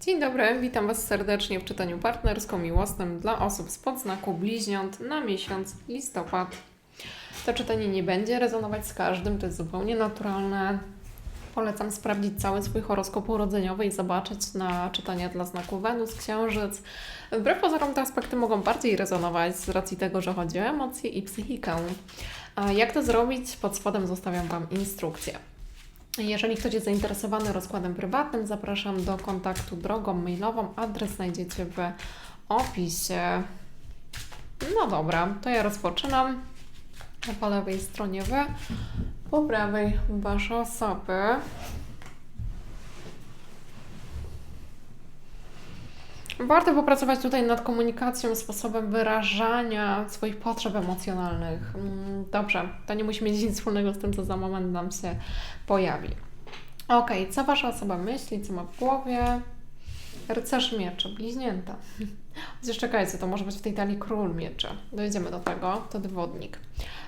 Dzień dobry, witam Was serdecznie w czytaniu partnersko-miłosnym dla osób spod znaku bliźniąt na miesiąc listopad. To czytanie nie będzie rezonować z każdym, to jest zupełnie naturalne. Polecam sprawdzić cały swój horoskop urodzeniowy i zobaczyć na czytania dla znaku Wenus, Księżyc. Wbrew pozorom te aspekty mogą bardziej rezonować z racji tego, że chodzi o emocje i psychikę. A jak to zrobić? Pod spodem zostawiam Wam instrukcję. Jeżeli ktoś jest zainteresowany rozkładem prywatnym, zapraszam do kontaktu drogą mailową. Adres znajdziecie w opisie. No dobra, to ja rozpoczynam. Po lewej stronie Wy, po prawej Wasze osoby. Warto popracować tutaj nad komunikacją, sposobem wyrażania swoich potrzeb emocjonalnych. Mm, Dobrze, to nie musi mieć nic wspólnego z tym, co za moment nam się pojawi. Ok, co Wasza osoba myśli, co ma w głowie? Rycerz mieczy, bliźnięta. Chociaż czekajcie, to może być w tej talii król mieczy. Dojdziemy do tego, to dwodnik.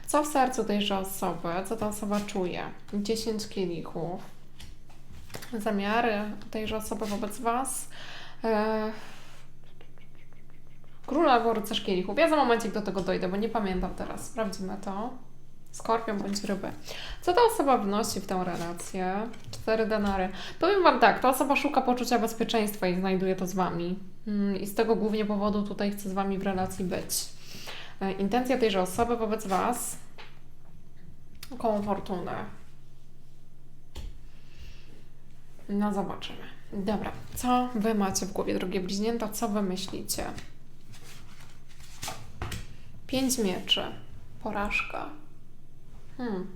Co w sercu tejże osoby? Co ta osoba czuje? 10 kielichów. Zamiary tejże osoby wobec Was? Eee, Król albo rycerz kielichów. Ja za momencik do tego dojdę, bo nie pamiętam teraz. Sprawdzimy to. Skorpion bądź ryby. Co ta osoba wnosi w tę relację? Cztery denary. Powiem Wam tak, ta osoba szuka poczucia bezpieczeństwa i znajduje to z Wami. Mm, I z tego głównie powodu tutaj chce z Wami w relacji być. E, Intencja tejże osoby wobec Was koło fortuny. No zobaczymy. Dobra, co Wy macie w głowie, drogie bliźnięta? Co Wy myślicie? Pięć mieczy. Porażka. Hmm.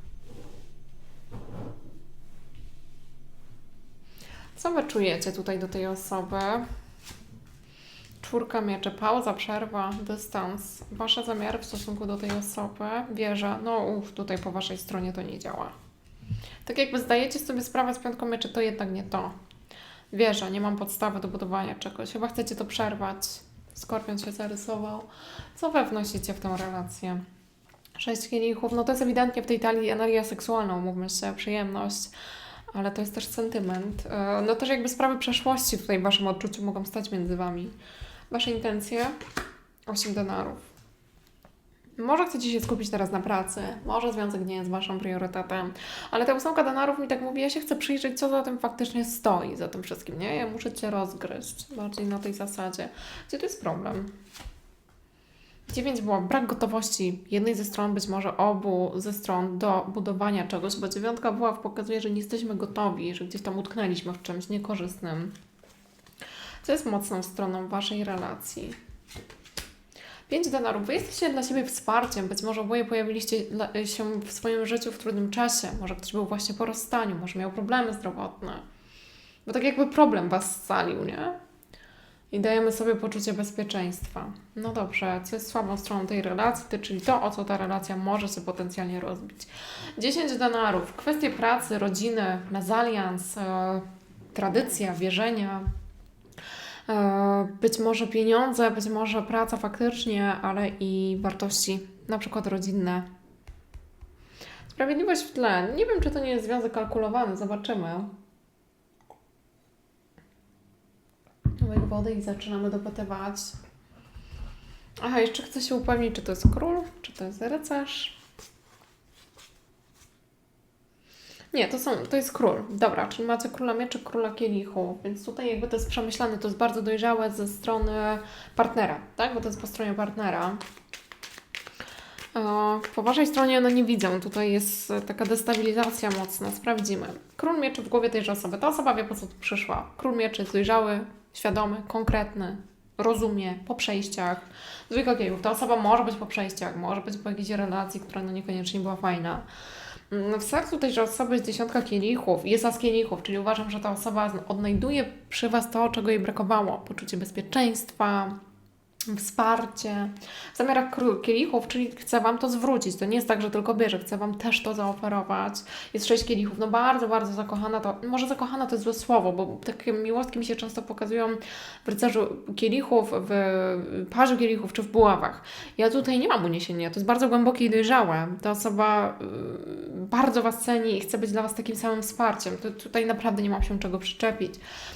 Co Wy czujecie tutaj do tej osoby? Czwórka mieczy, pauza, przerwa, dystans. Wasze zamiary w stosunku do tej osoby, wieża, no uff, tutaj po Waszej stronie to nie działa. Tak jakby zdajecie sobie sprawę z piątką mieczy, to jednak nie to. Wieża, nie mam podstawy do budowania czegoś. Chyba chcecie to przerwać. Skorpion się zarysował. Co wy wnosicie w tę relację? Sześć kielichów, no to jest ewidentnie w tej talii energia seksualna, umówmy się, przyjemność, ale to jest też sentyment. E, No też jakby sprawy przeszłości tutaj w waszym odczuciu mogą stać między wami. Wasze intencje? Osiem denarów. Może chcecie się skupić teraz na pracy, może związek nie jest waszym priorytetem, ale ta ósemka denarów mi tak mówi, ja się chcę przyjrzeć, co za tym faktycznie stoi, za tym wszystkim, nie? Ja muszę Cię rozgryźć, bardziej na tej zasadzie. Gdzie tu jest problem? Dziewięć było brak gotowości jednej ze stron, być może obu ze stron do budowania czegoś, bo dziewiątka była pokazuje, że nie jesteśmy gotowi, że gdzieś tam utknęliśmy w czymś niekorzystnym. Co jest mocną stroną Waszej relacji? Pięć denarów. Wy jesteście dla siebie wsparciem. Być może oboje pojawiliście dla- się w swoim życiu w trudnym czasie. Może ktoś był właśnie po rozstaniu, może miał problemy zdrowotne. Bo tak jakby problem Was scalił, nie? I dajemy sobie poczucie bezpieczeństwa. No dobrze, co jest słabą stroną tej relacji, czyli to, o co ta relacja może się potencjalnie rozbić. 10 denarów. Kwestie pracy, rodziny, mezalians, e, tradycja, wierzenia, E, Być może pieniądze, być może praca faktycznie, ale i wartości, na przykład rodzinne. Sprawiedliwość w tle. Nie wiem, czy to nie jest związek kalkulowany, zobaczymy. Łyk wody i zaczynamy dopytywać. Aha, jeszcze chcę się upewnić, czy to jest król, czy to jest rycerz. Nie, to, są, to jest król. Dobra, czyli macie króla mieczy, króla kielichu, więc tutaj jakby to jest przemyślane, to jest bardzo dojrzałe ze strony partnera, tak? Bo to jest po stronie partnera. E, Po waszej stronie no nie widzę, tutaj jest taka destabilizacja mocna, sprawdzimy. Król mieczy w głowie tejże osoby, ta osoba wie po co tu przyszła. Król mieczy jest dojrzały, świadomy, konkretny, rozumie, po przejściach. Dwójka kielichów, ta osoba może być po przejściach, może być po jakiejś relacji, która no niekoniecznie była fajna. Mm, W sercu tejże osoby jest dziesiątka kielichów, jest as kielichów, czyli uważam, że ta osoba odnajduje przy Was to, czego jej brakowało. Poczucie bezpieczeństwa, wsparcie. W zamiarach kielichów, czyli chcę Wam to zwrócić. To nie jest tak, że tylko bierze, chcę Wam też to zaoferować. Jest sześć kielichów, no bardzo, bardzo zakochana to, może zakochana to jest złe słowo, bo takie miłostki mi się często pokazują w rycerzu kielichów, w parze kielichów czy w buławach. Ja tutaj nie mam uniesienia, to jest bardzo głębokie i dojrzałe. Ta osoba y, bardzo Was ceni i chce być dla Was takim samym wsparciem. To tutaj naprawdę nie mam się czego przyczepić.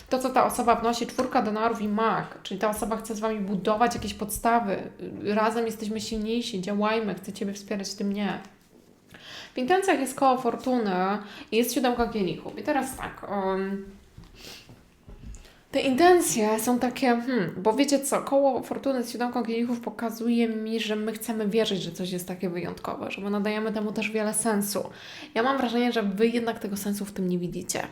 To, co ta osoba wnosi, czwórka denarów i mag, czyli ta osoba chce z Wami budować jakieś podstawy. Razem jesteśmy silniejsi, działajmy, chcę Ciebie wspierać, Ty mnie. W intencjach jest koło fortuny i jest siódemka kielichów. I teraz tak... Um, te intencje są takie, hmm, bo wiecie co, koło fortuny z siódemką kielichów pokazuje mi, że my chcemy wierzyć, że coś jest takie wyjątkowe, że my nadajemy temu też wiele sensu. Ja mam wrażenie, że Wy jednak tego sensu w tym nie widzicie.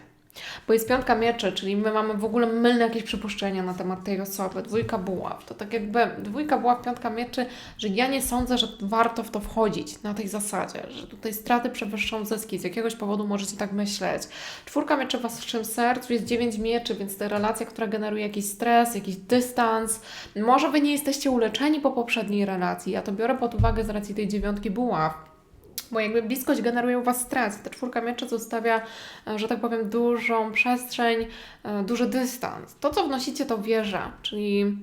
Bo jest piątka mieczy, czyli my mamy w ogóle mylne jakieś przypuszczenia na temat tej osoby. Dwójka buław. To tak jakby dwójka buław, piątka mieczy, że ja nie sądzę, że warto w to wchodzić na tej zasadzie, że tutaj straty przewyższą zyski. Z jakiegoś powodu możecie tak myśleć. Czwórka mieczy w Waszym sercu, jest dziewięć mieczy, więc to relacja, która generuje jakiś stres, jakiś dystans. Może Wy nie jesteście uleczeni po poprzedniej relacji. Ja to biorę pod uwagę z racji tej dziewiątki buław bo jakby bliskość generuje u Was stres. Ta czwórka mieczy zostawia, e, że tak powiem, dużą przestrzeń, e, duży dystans. To, co wnosicie, to wieża, czyli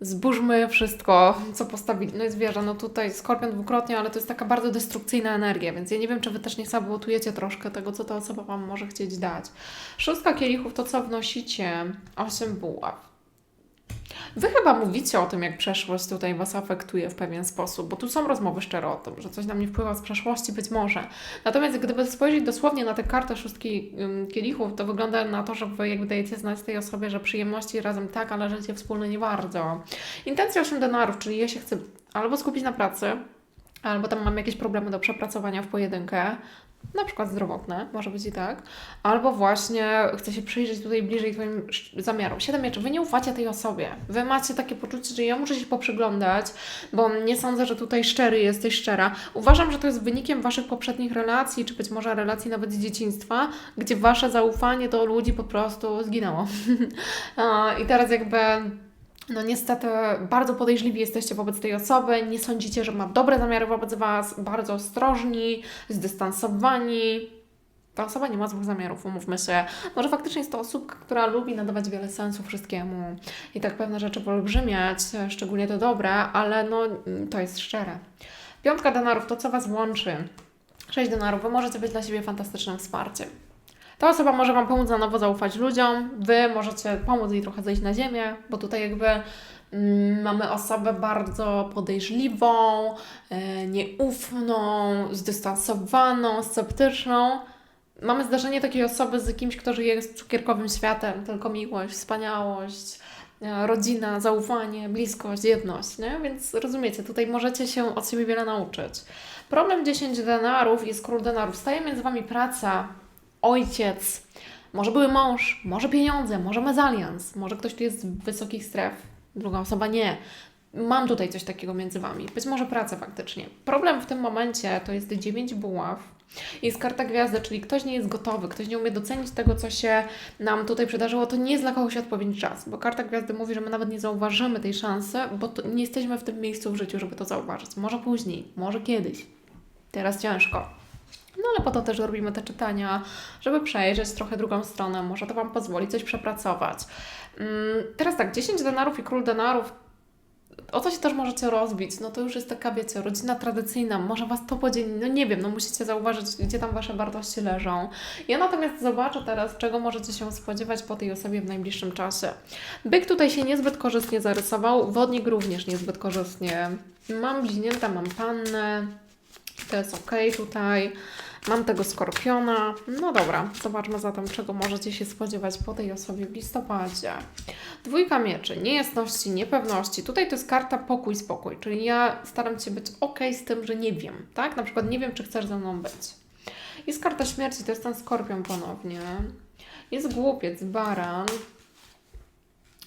zburzmy wszystko, co postawili. No jest wieża, no tutaj skorpion dwukrotnie, ale to jest taka bardzo destrukcyjna energia, więc ja nie wiem, czy Wy też nie sabotujecie troszkę tego, co ta osoba Wam może chcieć dać. Szóstka kielichów, to co wnosicie? Osiem buław. Wy chyba mówicie o tym, jak przeszłość tutaj Was afektuje w pewien sposób, bo tu są rozmowy szczere o tym, że coś na mnie wpływa z przeszłości, być może. Natomiast gdyby spojrzeć dosłownie na tę kartę szóstki kielichów, to wygląda na to, że Wy jakby dajecie znać tej osobie, że przyjemności razem tak, ale życie wspólne nie bardzo. Intencja 8 denarów, czyli ja się chcę albo skupić na pracy, albo tam mam jakieś problemy do przepracowania w pojedynkę, na przykład zdrowotne, może być i tak, albo właśnie chcę się przyjrzeć tutaj bliżej Twoim zamiarom. Siedem Wy nie ufacie tej osobie. Wy macie takie poczucie, że ja muszę się poprzyglądać, bo nie sądzę, że tutaj szczery jesteś szczera. Uważam, że to jest wynikiem Waszych poprzednich relacji, czy być może relacji nawet z dzieciństwa, gdzie Wasze zaufanie do ludzi po prostu zginęło. I teraz jakby no niestety bardzo podejrzliwi jesteście wobec tej osoby, nie sądzicie, że ma dobre zamiary wobec Was, bardzo ostrożni, zdystansowani. Ta osoba nie ma złych zamiarów, umówmy się. Może faktycznie jest to osoba, która lubi nadawać wiele sensu wszystkiemu i tak pewne rzeczy wyolbrzymiać, szczególnie to dobre, ale no to jest szczere. Piątka denarów, to co Was łączy. Sześć denarów, Wy możecie być dla siebie fantastycznym wsparciem. Ta osoba może Wam pomóc na nowo zaufać ludziom, Wy możecie pomóc jej trochę zejść na ziemię, bo tutaj jakby mm, mamy osobę bardzo podejrzliwą, e, nieufną, zdystansowaną, sceptyczną. Mamy zdarzenie takiej osoby z kimś, kto żyje z cukierkowym światem, tylko miłość, wspaniałość, e, rodzina, zaufanie, bliskość, jedność, nie? Więc rozumiecie, tutaj możecie się od siebie wiele nauczyć. Problem 10 denarów jest król denarów. Staje między Wami praca, ojciec, może były mąż, może pieniądze, może mezalians, może ktoś tu jest z wysokich stref, druga osoba nie. Mam tutaj coś takiego między Wami. Być może pracę faktycznie. Problem w tym momencie to jest dziewięć buław. Jest karta gwiazdy, czyli ktoś nie jest gotowy, ktoś nie umie docenić tego, co się nam tutaj przydarzyło. To nie jest dla kogoś odpowiedni czas, bo karta gwiazdy mówi, że my nawet nie zauważymy tej szansy, bo nie jesteśmy w tym miejscu w życiu, żeby to zauważyć. Może później, może kiedyś. Teraz ciężko. No ale po to też robimy te czytania, żeby przejrzeć trochę drugą stronę, może to Wam pozwoli coś przepracować. Mm, teraz tak, 10 denarów i król denarów o co się też możecie rozbić? No to już jest taka, wiecie, rodzina tradycyjna, może Was to podzieli, no nie wiem, no musicie zauważyć, gdzie tam Wasze wartości leżą. Ja natomiast zobaczę teraz, czego możecie się spodziewać po tej osobie w najbliższym czasie. Byk tutaj się niezbyt korzystnie zarysował, wodnik również niezbyt korzystnie. Mam bliźnięta, mam pannę, to jest ok tutaj. Mam tego skorpiona. No dobra, zobaczmy zatem, czego możecie się spodziewać po tej osobie w listopadzie. Dwójka mieczy, niejasności, niepewności. Tutaj to jest karta pokój, spokój, czyli ja staram się być ok z tym, że nie wiem, tak? Na przykład nie wiem, czy chcesz ze mną być. Jest karta śmierci, to jest ten skorpion ponownie. Jest głupiec, baran.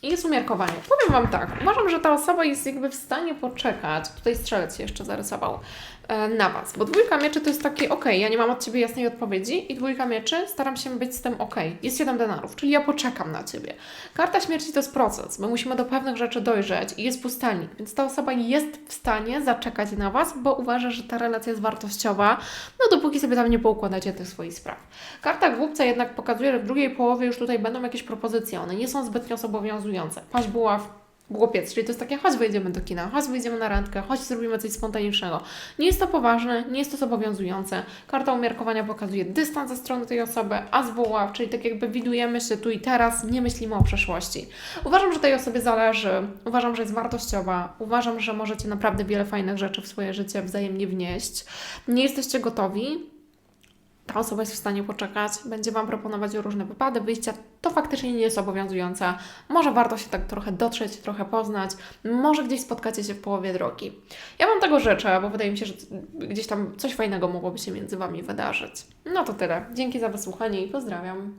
I jest umiarkowanie. Powiem Wam tak, uważam, że ta osoba jest jakby w stanie poczekać. Tutaj strzelec jeszcze zarysował e, na Was. Bo dwójka mieczy to jest takie, ok, ja nie mam od Ciebie jasnej odpowiedzi i dwójka mieczy, staram się być z tym ok. Jest 7 denarów, czyli ja poczekam na Ciebie. Karta śmierci to jest proces. My musimy do pewnych rzeczy dojrzeć i jest pustelnik, więc ta osoba jest w stanie zaczekać na Was, bo uważa, że ta relacja jest wartościowa, no dopóki sobie tam nie poukładacie tych swoich spraw. Karta głupca jednak pokazuje, że w drugiej połowie już tutaj będą jakieś propozycje. One nie są zbytnio zobowiązujące. Paść buław, głupiec, czyli to jest takie, chodź wyjdziemy do kina, chodź wyjdziemy na randkę, chodź zrobimy coś spontanicznego. Nie jest to poważne, nie jest to zobowiązujące. Karta umiarkowania pokazuje dystans ze strony tej osoby, a z buław, czyli tak jakby widujemy się tu i teraz, nie myślimy o przeszłości. Uważam, że tej osobie zależy, uważam, że jest wartościowa, uważam, że możecie naprawdę wiele fajnych rzeczy w swoje życie wzajemnie wnieść. Nie jesteście gotowi, ta osoba jest w stanie poczekać, będzie Wam proponować różne wypady, wyjścia, to faktycznie nie jest obowiązujące. Może warto się tak trochę dotrzeć, trochę poznać, może gdzieś spotkacie się w połowie drogi. Ja Wam tego życzę, bo wydaje mi się, że gdzieś tam coś fajnego mogłoby się między Wami wydarzyć. No to tyle. Dzięki za wysłuchanie i pozdrawiam.